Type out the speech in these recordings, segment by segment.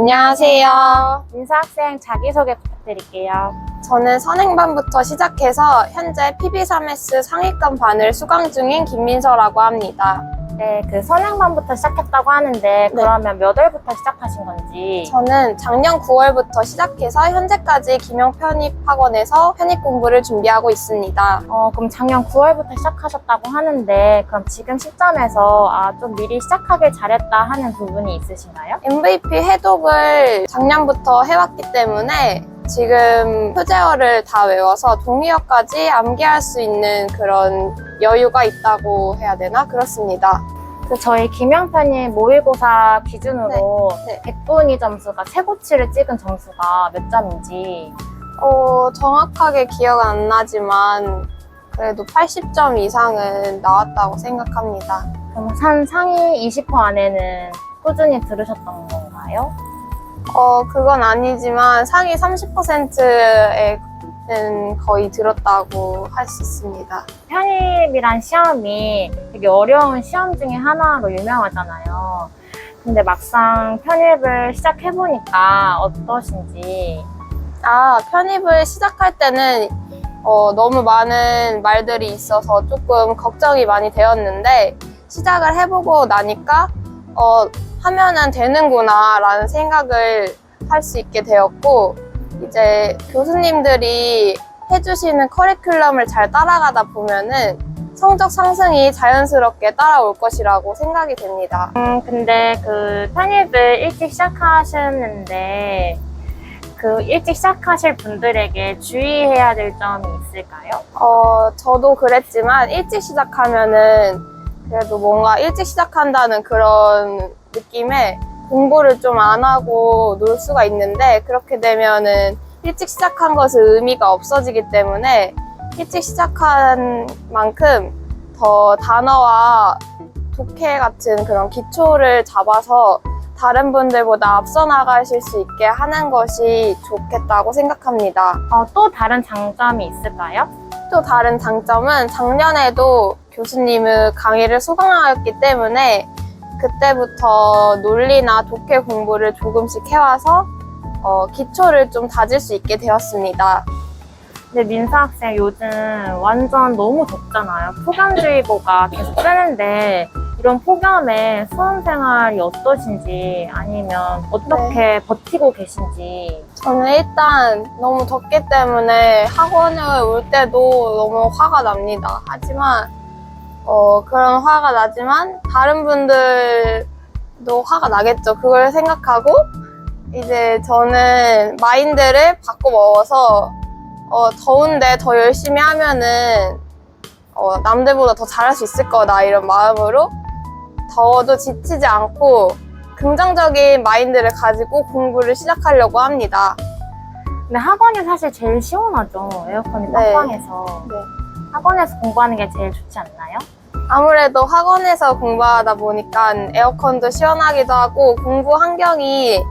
안녕하세요. 민서 학생 자기소개 부탁드릴게요. 저는 선행반부터 시작해서 현재 PB3S 상위권 반을 수강 중인 김민서라고 합니다. 네, 그 선행반부터 시작했다고 하는데 그러면 몇 월부터 시작하신 건지 저는 작년 9월부터 시작해서 현재까지 김영 편입 학원에서 편입 공부를 준비하고 있습니다. 어, 그럼 작년 9월부터 시작하셨다고 하는데 그럼 지금 시점에서 아, 좀 미리 시작하길 잘했다 하는 부분이 있으신가요? MVP 해독을 작년부터 해왔기 때문에 지금 표제어를 다 외워서 동의어까지 암기할 수 있는 그런 여유가 있다고 해야 되나? 그렇습니다. 그 저희 김영편이 모의고사 기준으로 네, 100분위 점수가 최고치를 찍은 점수가 몇 점인지 어, 정확하게 기억은 안 나지만 그래도 80점 이상은 나왔다고 생각합니다. 그럼 한 상위 20% 안에는 꾸준히 들으셨던 건가요? 어, 그건 아니지만 상위 30%에 는 거의 들었다고 할 수 있습니다. 편입이란 시험이 되게 어려운 시험 중에 하나로 유명하잖아요. 근데 막상 편입을 시작해보니까 어떠신지. 아, 편입을 시작할 때는 어, 너무 많은 말들이 있어서 조금 걱정이 많이 되었는데 시작을 해보고 나니까 어, 하면은 되는구나 라는 생각을 할 수 있게 되었고 이제 교수님들이 해주시는 커리큘럼을 잘 따라가다 보면은 성적 상승이 자연스럽게 따라올 것이라고 생각이 됩니다. 음, 근데 그 편입을 일찍 시작하셨는데 그 일찍 시작하실 분들에게 주의해야 될 점이 있을까요? 어, 저도 그랬지만 일찍 시작하면은 그래도 뭔가 일찍 시작한다는 그런 느낌에 공부를 좀 안 하고 놀 수가 있는데 그렇게 되면은 일찍 시작한 것은 의미가 없어지기 때문에 일찍 시작한 만큼 더 단어와 독해 같은 그런 기초를 잡아서 다른 분들보다 앞서 나가실 수 있게 하는 것이 좋겠다고 생각합니다. 어, 또 다른 장점이 있을까요? 또 다른 장점은 작년에도 교수님의 강의를 수강하였기 때문에 그때부터 논리나 독해 공부를 조금씩 해와서 어, 기초를 좀 다질 수 있게 되었습니다. 근데 민서 학생 요즘 완전 너무 덥잖아요. 폭염주의보가 계속 뜨는데 이런 폭염에 수험 생활이 어떠신지 아니면 어떻게 버티고 계신지 저는 일단 너무 덥기 때문에 학원을 올 때도 너무 화가 납니다. 하지만 어, 그런 화가 나지만 다른 분들도 화가 나겠죠. 그걸 생각하고 이제 저는 마인드를 바꿔 먹어서 어, 더운데 더 열심히 하면은 어, 남들보다 더 잘할 수 있을 거다 이런 마음으로 더워도 지치지 않고 긍정적인 마인드를 가지고 공부를 시작하려고 합니다. 근데 학원이 사실 제일 시원하죠. 에어컨이 네. 빵빵해서 네. 학원에서 공부하는 게 제일 좋지 않나요? 아무래도 학원에서 공부하다 보니까 에어컨도 시원하기도 하고 공부 환경이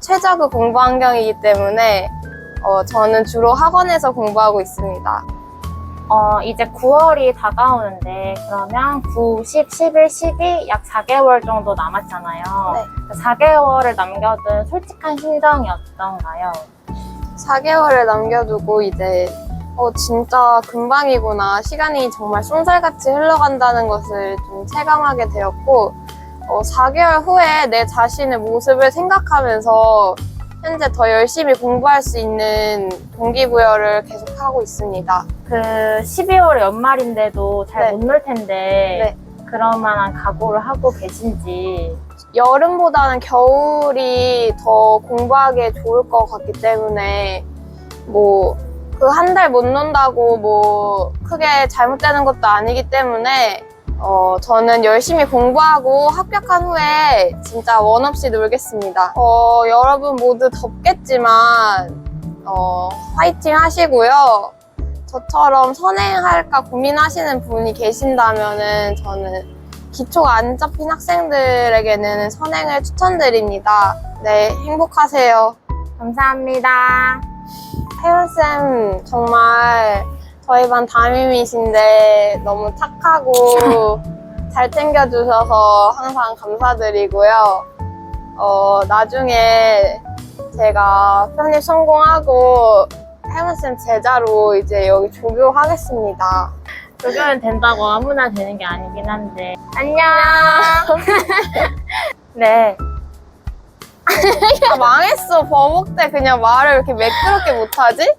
최적의 공부 환경이기 때문에 어, 저는 주로 학원에서 공부하고 있습니다. 어, 이제 9월이 다가오는데 그러면 9, 10, 11, 12 약 4개월 정도 남았잖아요. 네. 그 4개월을 남겨둔 솔직한 심정이 어떤가요? 4개월을 남겨두고 이제 어, 진짜 금방이구나. 시간이 정말 쏜살같이 흘러간다는 것을 좀 체감하게 되었고 어, 4개월 후에 내 자신의 모습을 생각하면서 현재 더 열심히 공부할 수 있는 동기부여를 계속하고 있습니다. 그 12월 연말인데도 잘 네. 못놀 텐데 그럴 만한 각오를 하고 계신지 여름보다는 겨울이 더 공부하기에 좋을 것 같기 때문에 뭐 그 한 달 못 논다고 뭐 크게 잘못되는 것도 아니기 때문에 어 저는 열심히 공부하고 합격한 후에 진짜 원 없이 놀겠습니다. 어 여러분 모두 덥겠지만 어 화이팅 하시고요. 저처럼 선행할까 고민하시는 분이 계신다면은 저는 기초가 안 잡힌 학생들에게는 선행을 추천드립니다. 네, 행복하세요. 감사합니다. 혜연쌤, 정말 저희 반 담임이신데 너무 착하고 잘 챙겨주셔서 항상 감사드리고요. 어, 나중에 제가 편입 성공하고 혜문쌤 제자로 이제 여기 조교하겠습니다. 조교는 된다고 아무나 되는 게 아니긴 한데. 안녕! 네. 아, 망했어. 버벅대 그냥 말을 이렇게 매끄럽게 못하지?